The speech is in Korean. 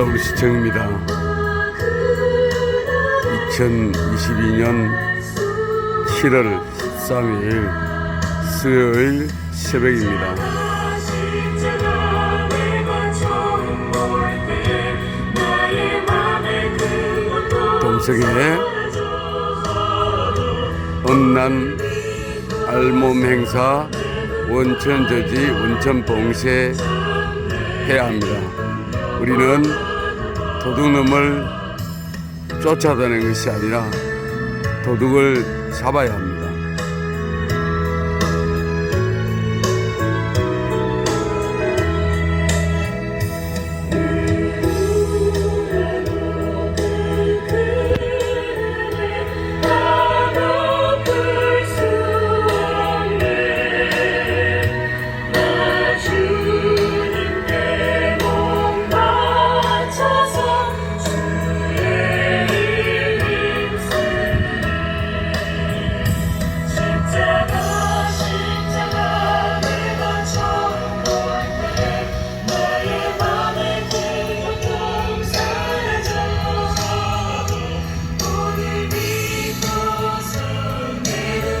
서울시청입니다. 2022년 7월 13일 수요일 새벽입니다. 동석의 언난 알몸 행사 원천 저지 원천 봉쇄 해야 합니다. 우리는 도둑놈을 쫓아다니는 것이 아니라 도둑을 잡아야 합니다.